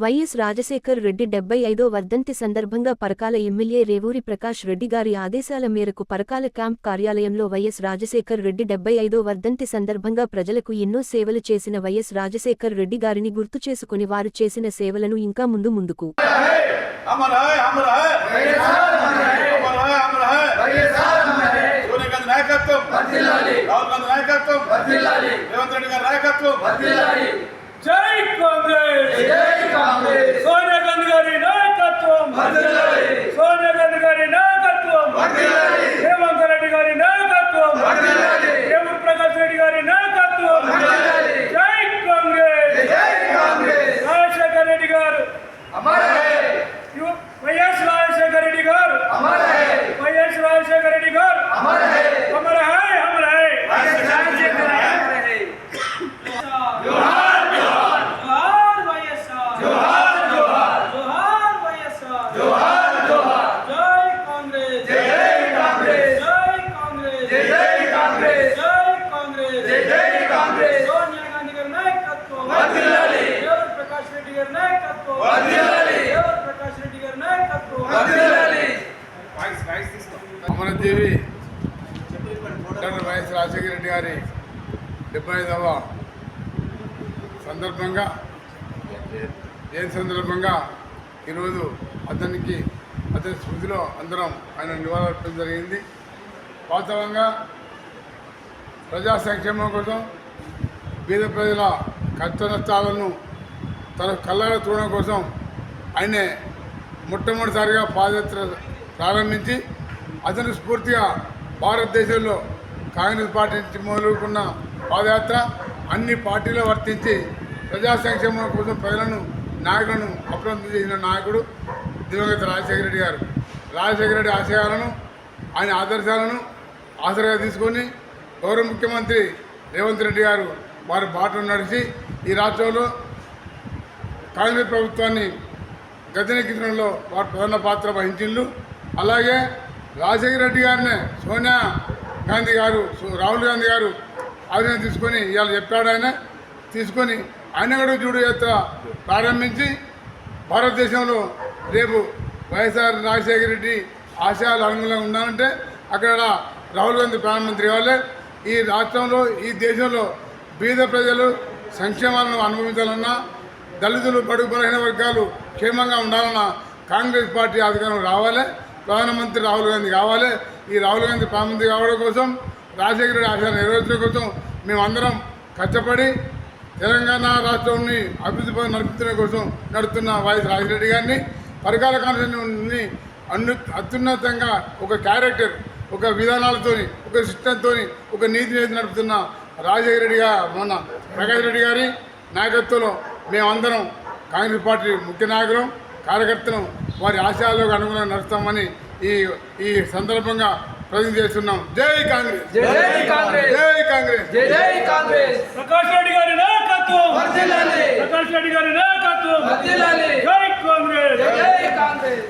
YS Rajasekhar Reddy డెబ్బై ఐదో వర్ధంతి సందర్భంగా పరకాల ఎమ్మెల్యే రేవూరి ప్రకాష్ రెడ్డి గారి ఆదేశాల మేరకు పరకాల క్యాంప్ కార్యాలయంలో వైఎస్ రాజశేఖర్ రెడ్డి డెబ్బై ఐదో వర్ధంతి సందర్భంగా ప్రజలకు ఎన్నో సేవలు చేసిన వైఎస్ రాజశేఖర్ రెడ్డి గారిని గుర్తు చేసుకుని వారు చేసిన సేవలను ఇంకా ముందు ముందుకు. సోనియా గాంధీ గారి నాయకత్వం సోనియా గాంధీ గారి నాయకత్వం రేవంత్ రెడ్డి గారి నాయకత్వం రేవంత్ ప్రకాష్ రెడ్డి గారి నాయకత్వం జై కాంగ్రెస్ రాజశేఖర రెడ్డి గారు యు- వైఎస్ రాజశేఖర రెడ్డి గారు వైఎస్ రాజశేఖర రెడ్డి గారు అమర హై అమర హై జోహార్ వైఎస్ఆర్ జోహార్ జోహార్ జోహార్ వైఎస్ఆర్ జోహార్ జోహార్ జై కాంగ్రెస్ జై కాంగ్రెస్ జై కాంగ్రెస్ జై కాంగ్రెస్ జై కాంగ్రెస్ జై కాంగ్రెస్ సోనియా గాంధీ గారి నాయకత్వం వర్ధిల్లాలి దేవర్ ప్రకాష్ రెడ్డి గారి నాయకత్వం. ప్రకాష్ రెడ్డి గారి నాయకత్వం. వర్ధిల్లాలి. అమరదేవి డాక్టర్ వైఎస్ రాజశేఖర రెడ్డి గారి డెబ్బై ఐదవ సందర్భంగా ఏ సందర్భంగా ఈరోజు అతనికి అతని స్మృతిలో అందరం ఆయన నివాళులర్పడం జరిగింది. వాస్తవంగా ప్రజా సంక్షేమం కోసం బీద ప్రజల కష్ట నష్టాలను తన కళ్ళార చూడడం కోసం ఆయనే మొట్టమొదటిసారిగా పాదయాత్ర ప్రారంభించి అతని స్ఫూర్తిగా భారతదేశంలో కాంగ్రెస్ పార్టీ నుంచి మొదలుకున్న పాదయాత్ర అన్ని పార్టీలు వర్తించి ప్రజా సంక్షేమం కోసం ప్రజలను నాయకులను అప్రమత్తం చేసిన నాయకుడు దివంగత రాజశేఖర రెడ్డి గారు. రాజశేఖర రెడ్డి ఆశయాలను ఆయన ఆదర్శాలను ఆసరాగా తీసుకొని గౌరవ ముఖ్యమంత్రి రేవంత్ రెడ్డి గారు వారి బాటను నడిచి ఈ రాష్ట్రంలో కాంగ్రెస్ ప్రభుత్వాన్ని గద్దెనెక్కించడంలో వారు ప్రధాన పాత్ర వహించిండ్రు. అలాగే రాజశేఖర రెడ్డి గారిని సోనియా గాంధీ గారు సో- రాహుల్ గాంధీ గారు ఆధీనం తీసుకొని ఇవాళ చెప్పాడు ఆయన. తీసుకొని ఆయన కూడా జూడు యాత్ర ప్రారంభించి భారతదేశంలో రేపు వైఎస్ఆర్ రాజశేఖర రెడ్డి ఆశయాలు అనుగుణంగా ఉన్నానంటే అక్కడ రాహుల్ గాంధీ ప్రధానమంత్రి వాళ్ళే ఈ రాష్ట్రంలో ఈ దేశంలో బీద ప్రజలు సంక్షేమాలను అనుభవించాలన్నా దళితులు బడుగు బలహీన వర్గాలు క్షేమంగా ఉండాలన్న కాంగ్రెస్ పార్టీ అధికారం రావాలి. ప్రధానమంత్రి రాహుల్ గాంధీ కావాలి. ఈ రాహుల్ గాంధీ ప్రధానమంత్రి కావడం కోసం రాజశేఖర రెడ్డి ఆశ నెరవేర్చడం కోసం మేమందరం కష్టపడి తెలంగాణ రాష్ట్రాన్ని అభివృద్ధి పథం నడిపించడం కోసం నడుతున్న వైఎస్ రాజశేఖర గారిని పరకాల కాన్స్టిట్యూషన్ని అను అత్యున్నతంగా ఒక క్యారెక్టర్ ఒక విధానాలతోని ఒక సిస్టంతో ఒక నీతి నేత నడుపుతున్న రాజశేఖర గార మొన్న ప్రకాష్ రెడ్డి గారి నాయకత్వంలో మేమందరం కాంగ్రెస్ పార్టీ ముఖ్య నాయకులం కార్యకర్తలు వారి ఆశయాలకు అనుగుణంగా నడుస్తామని ఈ ఈ సందర్భంగా ప్రజలు చేస్తున్నాం. జై కాంగ్రెస్! జై కాంగ్రెస్! జై కాంగ్రెస్! జై కాంగ్రెస్! ప్రకాష్ రెడ్డి గారి నాయకత్వం! ప్రకాష్ రెడ్డి గారి నాయకత్వం! జై కాంగ్రెస్!